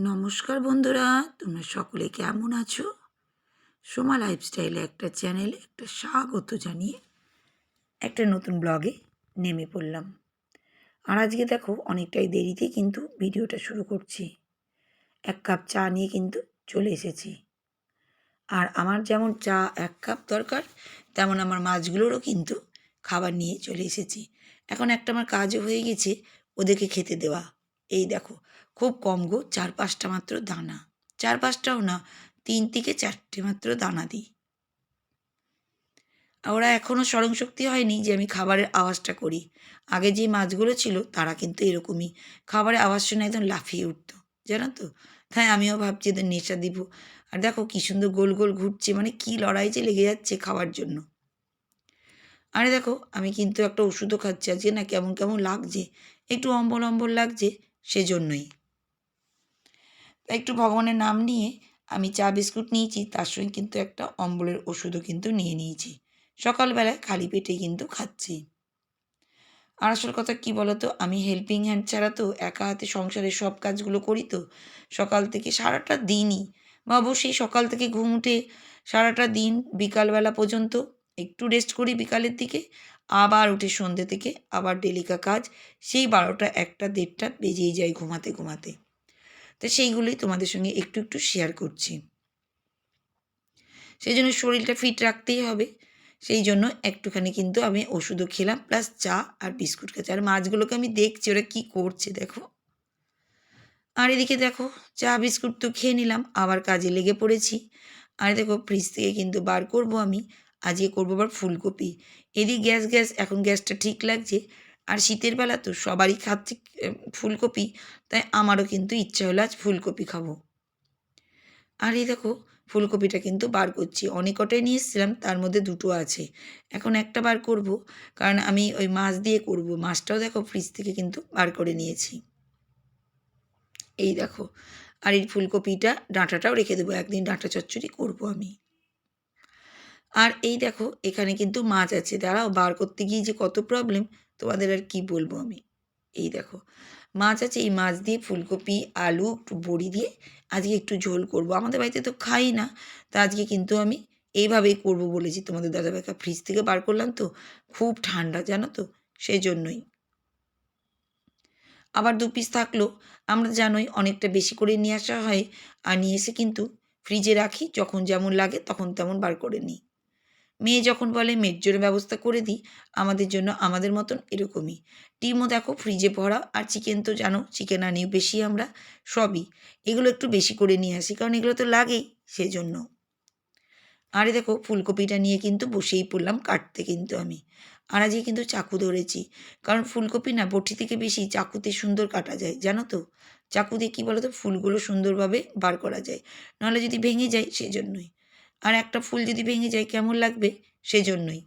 নমস্কার বন্ধুরা, তোমরা সকলে কেমন আছো? সোমা লাইফস্টাইলে একটা চ্যানেলে একটা স্বাগত জানিয়ে একটা নতুন ব্লগে নেমে পড়লাম। আর আজকে দেখো, অনেকটাই দেরিতে কিন্তু ভিডিওটা শুরু করছি। এক কাপ চা নিয়ে কিন্তু চলে এসেছি। আর আমার যেমন চা এক কাপ দরকার, তেমন আমার মাছগুলোরও কিন্তু খাবার নিয়ে চলে এসেছি। এখন একটা আমার কাজও হয়ে গেছে, ওদেরকে খেতে দেওয়া। এই দেখো খুব কম গো, চার পাঁচটা মাত্র দানা। চার পাঁচটাও না, তিন থেকে চারটে মাত্র দানা দিই। ওরা এখনও স্মরণশক্তি হয়নি যে আমি খাবারের আওয়াজটা করি। আগে যে মাছগুলো ছিল, তারা কিন্তু এরকমই। খাবারের আওয়াজ শুনে একদম লাফিয়ে উঠতো, জানো তো? তাই আমিও ভাবছি এদের নেশা দিব। আর দেখো কী সুন্দর গোল গোল ঘুরছে মানে কী লড়াই যে লেগে যাচ্ছে খাওয়ার জন্য। আরে দেখো, আমি কিন্তু একটা ওষুধও খাচ্ছি আজকে, না কেমন কেমন লাগছে? একটু অম্বল অম্বল লাগছে, সেজন্যই। তাই একটু ভগবানের নাম নিয়ে আমি চা বিস্কুট নিয়েছি, তার সঙ্গে কিন্তু একটা অম্বলের ওষুধও কিন্তু নিয়ে নিয়েছি। সকালবেলায় খালি পেটে কিন্তু খাচ্ছি। আর আসল কথা কী বলতো? আমি হেল্পিং হ্যান্ড ছাড়া তো একা হাতে সংসারের সব কাজগুলো করি তো। সকাল থেকে সারাটা দিনই, বা অবশ্যই সকাল থেকে ঘুম উঠে সারাটা দিন বিকালবেলা পর্যন্ত একটু রেস্ট করি বিকালের দিকে, আবার উঠে সন্ধ্যে থেকে আবার ডেলিকা কাজ, সেই বারোটা, একটা, দেড়টা বেজেই যায় ঘুমাতে ঘুমাতে। তো সেইগুলোই তোমাদের সঙ্গে একটু একটু শেয়ার করছি। সেই জন্য শরীরটা ফিট রাখতেই হবে। সেই জন্য একটুখানি কিন্তু আমি ওষুধও খেলাম প্লাস চা আর বিস্কুট খাচ্ছি আর মাছগুলোকে আমি দেখছি ওরা কী করছে, দেখো। আর এদিকে দেখো, চা, বিস্কুট তো খেয়ে নিলাম, আবার কাজে লেগে পড়েছি। আর দেখো ফ্রিজ থেকে কিন্তু বার করব আমি। আজকে করব আবার ফুলকপি। এদিক গ্যাস গ্যাস, এখন গ্যাসটা ঠিক লাগছে। আর শীতের বেলা তো সবারই খাচ্ছে ফুলকপি, তাই আমারও কিন্তু ইচ্ছা হলো আজ ফুলকপি খাব। আর এই দেখো, ফুলকপিটা কিন্তু বার করছি। অনেক কটাই নিয়ে এসেছিলাম, তার মধ্যে দুটো আছে। এখন একটা বার করব, কারণ আমি ওই মাছ দিয়ে করব। মাছটাও দেখো ফ্রিজ থেকে কিন্তু বার করে নিয়েছি। এই দেখো, আর এই ফুলকপিটা ডাঁটাটাও রেখে দেবো, একদিন ডাঁটা চচ্চড়ি করব আমি। আর এই দেখো, এখানে কিন্তু মাছ আছে। দাঁড়াও, বার করতে গিয়ে যে কত প্রবলেম তোমাদের আর কি বলব আমি? এই দেখো, মাছ আছে, এই মাছ দিয়ে ফুলকপি, আলু, একটু বড়ি দিয়ে আজকে একটু ঝোল করব। আমাদের বাড়িতে তো খাই না, তা আজকে কিন্তু আমি এইভাবেই করব বলেছি তোমাদের দাদাভাইকে। ফ্রিজ থেকে বার করলাম তো, খুব ঠান্ডা, জানো তো সেই জন্যই আবার দু পিস থাকল, আমরা জানোই অনেকটা বেশি করে নিয়ে আসা হয়, আর নিয়ে এসে কিন্তু ফ্রিজে রাখি, যখন যেমন লাগে তখন তেমন বার করে নিই। মেয়ে যখন বলে, মেয়ের জন্য ব্যবস্থা করে দিই, আমাদের জন্য আমাদের মতন এরকমই। ডিমও দেখো ফ্রিজে ভরা, আর চিকেন তো জানো চিকেন আনি বেশি আমরা, সবই। এগুলো একটু বেশি করে নিয়ে আসি, কারণ এগুলো তো লাগেই সেজন্য। আরে দেখো, ফুলকপিটা নিয়ে কিন্তু বসেই পড়লাম, কাটতে কিন্তু আমি। আর আজকে কিন্তু চাকু ধরেছি, কারণ ফুলকপি না বটি থেকে বেশি চাকুতে সুন্দর কাটা যায়, জানো তো? চাকু দিয়ে কী বলো তো ফুলগুলো সুন্দরভাবে বার করা যায়। নাহলে যদি ভেঙে যায়, সেজন্যই। আর একটা ফুল যদি ভেঙে যায়, কেমন লাগবে? সেজন্যই।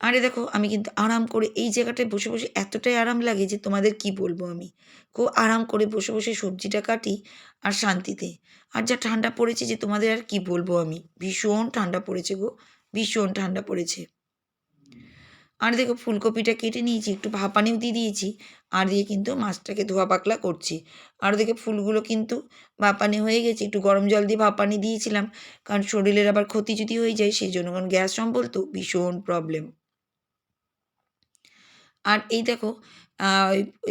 আরে দেখো, আমি কিন্তু আরাম করে এই জায়গাটায় বসে বসে এতটাই আরাম লাগে যে তোমাদের কি বলব আমি? খুব আরাম করে বসে বসে সবজিটা কাটি আর শান্তিতে। আর যা ঠান্ডা পড়েছে যে তোমাদের আর কি বলব আমি? ভীষণ ঠান্ডা পড়েছে গো, ভীষণ ঠান্ডা পড়েছে। আর দেখো ফুলকপিটা কেটে নিয়েছি, একটু ভাপানিও দিয়ে দিয়েছি, আর দিয়ে কিন্তু মাছটাকে ধোয়া পাকলা করছি। আর দেখে ফুলগুলো কিন্তু ভাপানি হয়ে গেছে, একটু গরম জল দিয়ে ভাপানি দিয়েছিলাম, কারণ শরীরের আবার ক্ষতি যদি হয়ে যায়, সেই জন্য কারণ গ্যাস তো ভীষণ প্রবলেম আর এই দেখো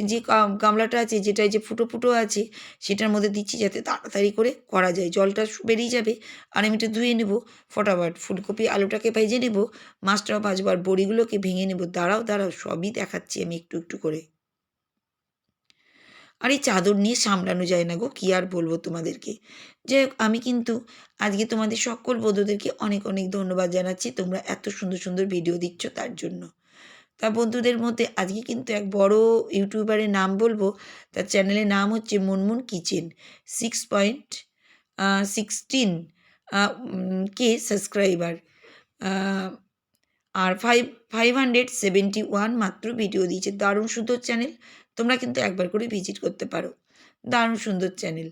যে গামলাটা আছে যেটা যে ফুটো ফুটো আছে, সেটার মধ্যে দিচ্ছি যাতে তাড়াতাড়ি করে করা যায়। জলটা বেরিয়ে যাবে। আর আমি একটু ধুয়ে নেব ফটাফট। ফুলকপি, আলুটাকে ভেজে নেব। মাছটাও ভাজবো আর বড়িগুলোকে ভেঙে নেব। দাঁড়াও দাঁড়াও, সবই দেখাচ্ছি আমি একটু একটু করে। আর এই চাদর নিয়ে সামলানো যায় না গো, কী আর বলব তোমাদেরকে? যে আমি কিন্তু আজকে তোমাদের সকল বন্ধুদেরকে অনেক অনেক ধন্যবাদ জানাচ্ছি। তোমরা এত সুন্দর সুন্দর ভিডিও দিচ্ছ তার জন্য। তা বন্ধুদের মধ্যে আজকে কিন্তু এক বড় ইউটিউবারের নাম বলব, তার চ্যানেলের নাম হচ্ছে Munmun kitchen. Six point sixteen K subscriber. আর five five hundred seventy one মাত্র ভিডিও দিয়েছে। দারুণ সুন্দর চ্যানেল, তোমরা কিন্তু একবার করে ভিজিট করতে পারো। দারুণ সুন্দর চ্যানেল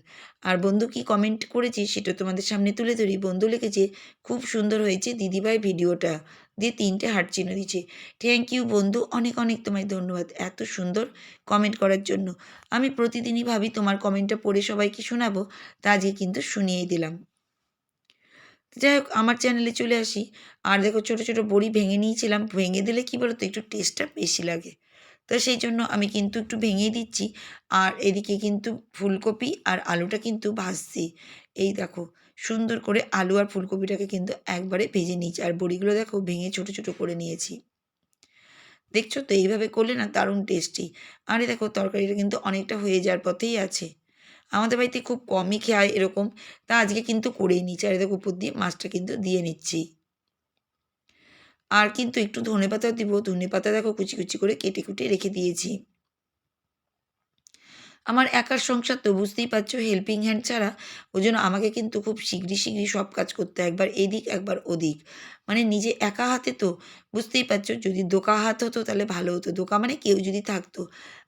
আর বন্ধু কি কমেন্ট করেছে সেটা তোমাদের সামনে তুলে ধরি। বন্ধু লিখেছে, খুব সুন্দর হয়েছে দিদিভাই ভিডিওটা। দিয়ে তিনটে হার্ট চিহ্ন দিচ্ছে থ্যাংক ইউ বন্ধু, অনেক অনেক তোমায় ধন্যবাদ এত সুন্দর কমেন্ট করার জন্য। আমি প্রতিদিনই ভাবি তোমার কমেন্টটা পড়ে সবাইকে শোনাবো, তা আজকে কিন্তু শুনিয়েই দিলাম। যাই হোক, আমার চ্যানেলে চলে আসি। আর দেখো ছোটো ছোটো বড়ি ভেঙে নিয়েছিলাম। ভেঙে দিলে কী বলো তো একটু টেস্টটা বেশি লাগে। তো সেই জন্য আমি কিন্তু একটু ভেঙেই দিচ্ছি। আর এদিকে কিন্তু ফুলকপি আর আলুটা কিন্তু ভাজছি। এই দেখো, সুন্দর করে আলু আর ফুলকপিটাকে কিন্তু একবারে ভেজে নিয়েছি। আর বড়িগুলো দেখো, ভেঙে ছোটো ছোটো করে নিয়েছি। দেখছ তো? এইভাবে করলে না দারুণ টেস্টি। আরে দেখো, তরকারিটা কিন্তু অনেকটা হয়ে যাওয়ার পথেই আছে। আমাদের বাড়িতে খুব কমই খায় এরকম। তা আজকে কিন্তু করেই নিচ্ছি আর দেখো, উপর দিয়ে মাছটা কিন্তু দিয়ে নিচ্ছি। আর কিন্তু একটু ধনে পাতা দিব। ধনে পাতা দেখো কুচি কুচি করে কেটে কুটে রেখে দিয়েছি। আমার একার সংসার তো বুঝতেই পারছ হেল্পিং হ্যান্ড ছাড়া ওই জন্য আমাকে কিন্তু খুব শীঘ্রই শীঘ্রই সব কাজ করতে একবার এদিক, একবার ওদিক। মানে নিজে একা হাতে তো বুঝতেই পারছ, যদি দোকা হাত হতো তাহলে ভালো হতো। দোকা মানে কেউ যদি থাকতো।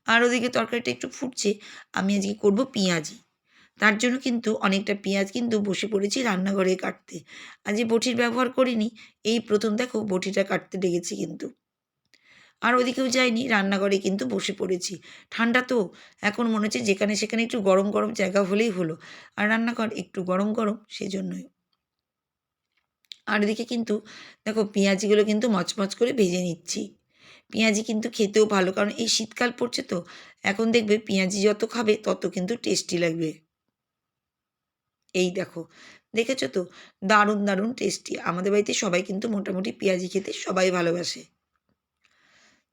আর ওদিকে তরকারিটা একটু ফুটছে, আমি আজকে করব পেঁয়াজি। তার জন্য কিন্তু অনেকটা পেঁয়াজ কিন্তু বসে পড়েছি রান্নাঘরে কাটতে। আজকে বটির ব্যবহার করিনি, এই প্রথম দেখো বটিটা কাটতে লেগেছি কিন্তু। আর ওদিকেও যাইনি, রান্নাঘরে কিন্তু বসে পড়েছি। ঠান্ডা তো, এখন মনে হচ্ছে যেখানে সেখানে একটু গরম গরম জায়গা হলেই হলো। আর রান্নাঘর একটু গরম গরম, সেজন্যই। আর এদিকে কিন্তু দেখো পেঁয়াজিগুলো কিন্তু মচমচ করে ভেজে নিচ্ছি। পেঁয়াজি কিন্তু খেতেও ভালো, কারণ এই শীতকাল পড়ছে তো, এখন দেখবে পেঁয়াজি যত খাবে তত কিন্তু টেস্টি লাগবে। এই দেখো, দেখেছ তো? দারুণ দারুণ টেস্টি আমাদের বাড়িতে সবাই কিন্তু মোটামুটি পেঁয়াজি খেতে সবাই ভালোবাসে।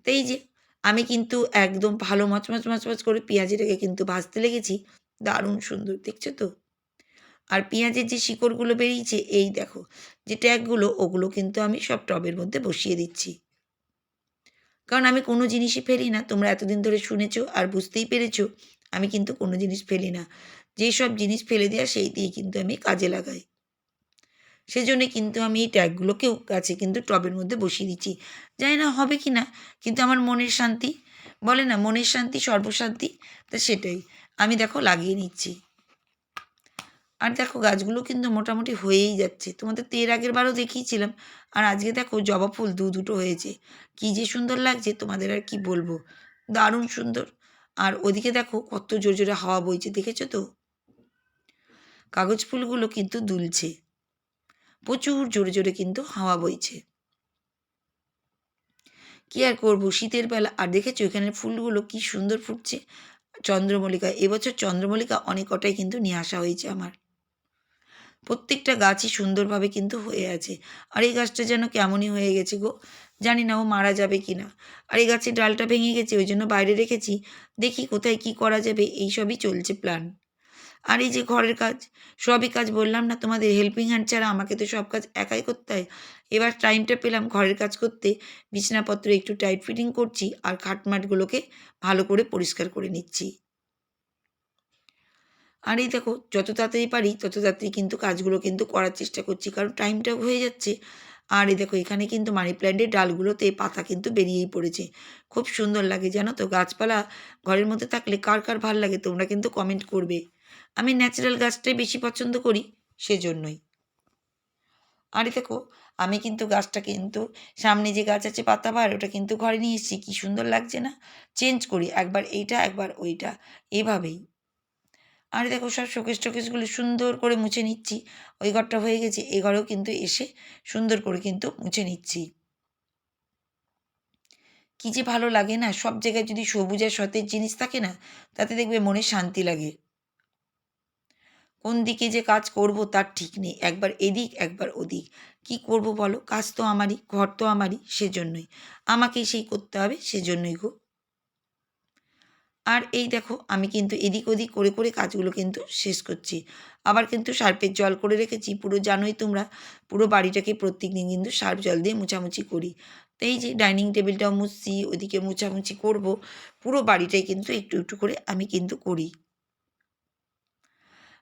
তো এই যে, আমি কিন্তু একদম ভালো মচমচ মচমচ করে পেঁয়াজিটাকে কিন্তু ভাজতে লেগেছি। দারুণ সুন্দর, দেখছ তো? আর পেঁয়াজের যে শিকড়গুলো বেরিয়েছে, এই দেখো, যে ট্যাগগুলো, ওগুলো কিন্তু আমি সব টবের মধ্যে বসিয়ে দিচ্ছি। কারণ আমি কোনো জিনিসই ফেলি না, তোমরা এতদিন ধরে শুনেছো আর বুঝতেই পেরেছ আমি কিন্তু কোনো জিনিস ফেলি না। যেই সব জিনিস ফেলে দেওয়া সেই দিয়ে কিন্তু আমি কাজে লাগাই। সেজন্য কিন্তু আমি এই ট্যাগগুলোকেও গাছে কিন্তু টবের মধ্যে বসিয়ে দিচ্ছি। জানি না হবে কি না, কিন্তু আমার মনের শান্তি, বলে না মনের শান্তি, সর্বশান্তি, তা সেটাই। আমি দেখো লাগিয়ে নিচ্ছি। আর দেখো গাছগুলো কিন্তু মোটামুটি হয়েই যাচ্ছে। তোমাদের তো এর আগের বারও দেখিয়েছিলাম। আর আজকে দেখো জবা ফুল দু দুটো হয়েছে। কী যে সুন্দর লাগছে, তোমাদের আর কি বলব? দারুণ সুন্দর। আর ওদিকে দেখো কত জোর জোরে হাওয়া বইছে, দেখেছ তো? কাগজ ফুলগুলো কিন্তু দুলছে। প্রচুর জোরে জোরে কিন্তু হাওয়া বইছে। কি আর করব, শীতের বেলা। আর দেখেছ এখানে ফুলগুলো কি সুন্দর ফুটছে? চন্দ্রমল্লিকা, এবছর চন্দ্রমল্লিকা অনেক কটাই কিন্তু নিয়ে আসা হয়েছে আমার। প্রত্যেকটা গাছই সুন্দরভাবে কিন্তু হয়ে আছে। আর এই গাছটা যেন কেমনই হয়ে গেছে গো? জানি না ও মারা যাবে কি না আর এই গাছের ডালটা ভেঙে গেছে, ওই জন্য বাইরে রেখেছি। দেখি কোথায় কি করা যাবে, এই সবই চলছে প্ল্যান আর এই যে ঘরের কাজ, সবই কাজ বললাম না তোমাদের হেল্পিং হ্যান্ড ছাড়া আমাকে তো সব কাজ একাই করতে হয়। এবার টাইমটা পেলাম ঘরের কাজ করতে। বিছনাপত্র একটু টাইট ফিটিং করছি আর খাটমাটগুলোকে ভালো করে পরিষ্কার করে নিচ্ছি। আর এই দেখো, যত তাড়াতাড়ি পারি তত তাড়াতাড়ি কিন্তু কাজগুলো কিন্তু করার চেষ্টা করছি, কারণ টাইমটা হয়ে যাচ্ছে। আর এই দেখো, এখানে কিন্তু মানি প্ল্যান্টের ডালগুলোতে পাতা কিন্তু বেরিয়েই পড়েছে। খুব সুন্দর লাগে, জানো তো? গাছপালা ঘরের মধ্যে থাকলে কার কার ভালো লাগে তোমরা কিন্তু কমেন্ট করবে। আমি ন্যাচারাল গাছটাই বেশি পছন্দ করি, সেজন্যই। আর দেখো, আমি কিন্তু গাছটা কিন্তু সামনে যে গাছ আছে পাতাবার ওটা কিন্তু ঘরে নিয়ে এসেছি। কী সুন্দর লাগছে না? চেঞ্জ করি, একবার এইটা, একবার ওইটা, এভাবেই। আর দেখো সব শোকেস টোকেসগুলো সুন্দর করে মুছে নিচ্ছি। ওই ঘরটা হয়ে গেছে, এই ঘরেও কিন্তু এসে সুন্দর করে কিন্তু মুছে নিচ্ছি। কী যে ভালো লাগে না, সব জায়গায় যদি সবুজ আর সতেজ জিনিস থাকে না, তাতে দেখবে মনে শান্তি লাগে। কোন দিকে যে কাজ করব তার ঠিক নেই, একবার এদিক, একবার ওদিক। কি করব বলো? কাজ তো আমারই, ঘর তো আমারই, সেজন্যই। আমাকেই সেই করতে হবে, সেজন্যই গো। আর এই দেখো, আমি কিন্তু এদিক ওদিক করে করে কাজগুলো কিন্তু শেষ করছি। আবার কিন্তু সার্পের জল করে রেখেছি, পুরো জানোই তোমরা, পুরো বাড়িটাকে প্রত্যেক দিন কিন্তু সার্প জল দিয়ে মুছামুছি করি। তো এই যে ডাইনিং টেবিলটাও মুছছি, ওদিকে মুছামুছি করব, পুরো বাড়িটাই কিন্তু একটু একটু করে আমি কিন্তু করি।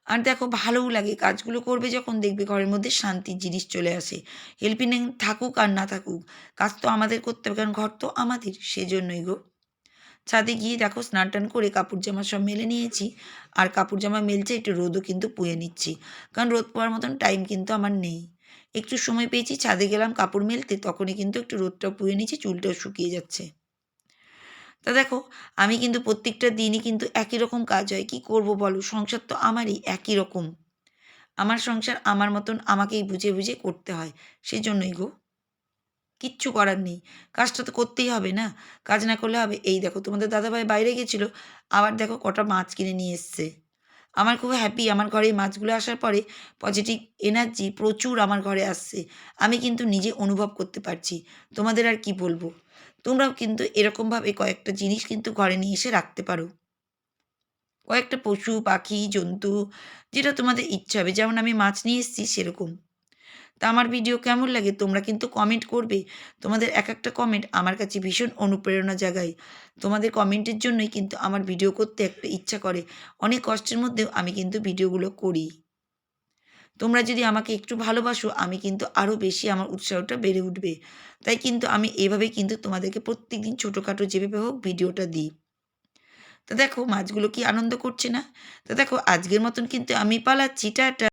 আর দেখো, ভালোও লাগে, কাজগুলো করবে যখন দেখবে ঘরের মধ্যে শান্তির জিনিস চলে আসে। হেল্পিং থাকুক আর না থাকুক, কাজ তো আমাদের করতে হবে, কারণ ঘর তো আমাদের, সেজন্যই গো। ছাদে গিয়ে দেখো স্নান টান করে কাপড় জামা সব মেলে নিয়েছি। আর কাপড় জামা মেলছে, একটু রোদও কিন্তু পুয়ে নিচ্ছি। কারণ রোদ পোয়ার মতন টাইম কিন্তু আমার নেই। একটু সময় পেয়েছি, ছাদে গেলাম কাপড় মেলতে, তখনই কিন্তু একটু রোদটা পুয়ে নিচ্ছি, চুলটাও শুকিয়ে যাচ্ছে। তা দেখো, আমি কিন্তু প্রত্যেকটা দিনই কিন্তু একই রকম কাজ হয়, কি করব বলো? সংসার তো আমারই, একই রকম। আমার সংসার আমার মতন আমাকেই বুঝে বুঝে করতে হয় সেই জন্যই গো। কিচ্ছু করার নেই। কাজটা তো করতেই হবে না। কাজ না করলে হবে। এই দেখো, তোমাদের দাদাভাই বাইরে গেছিল। আবার দেখো কটা মাছ কিনে নিয়ে এসছে। আমার খুব হ্যাপি আমার ঘরে এই মাছগুলো আসার পরে পজিটিভ এনার্জি প্রচুর আমার ঘরে আসছে। আমি কিন্তু নিজে অনুভব করতে পারছি। তোমাদের আর কি বলব? তোমরাও কিন্তু এরকমভাবে কয়েকটা জিনিস কিন্তু ঘরে নিয়ে এসে রাখতে পারো। কয়েকটা পশু, পাখি, জন্তু, যেটা তোমাদের ইচ্ছা হবে। যেমন আমি মাছ নিয়ে এসেছি সেরকম। তা আমার ভিডিও কেমন লাগে? তোমরা কিন্তু কমেন্ট করবে। তোমাদের এক একটা কমেন্ট আমার কাছে ভীষণ অনুপ্রেরণা জাগায়। তোমাদের কমেন্টের জন্যই কিন্তু আমার ভিডিও করতে একটা ইচ্ছা করে। অনেক কষ্টের মধ্যেও আমি কিন্তু ভিডিওগুলো করি। তোমরা যদি আমাকে একটু ভালোবাসো, আমি কিন্তু আরও বেশি আমার উৎসাহটা বেড়ে উঠবে। তাই কিন্তু আমি এভাবেই কিন্তু তোমাদেরকে প্রত্যেক দিন ছোটোখাটো যেভাবে হোক ভিডিওটা দিই। তা দেখো, মাছগুলো কি আনন্দ করছে না? তা দেখো, আজকের মতন কিন্তু আমি পালাচ্ছি, টাটা।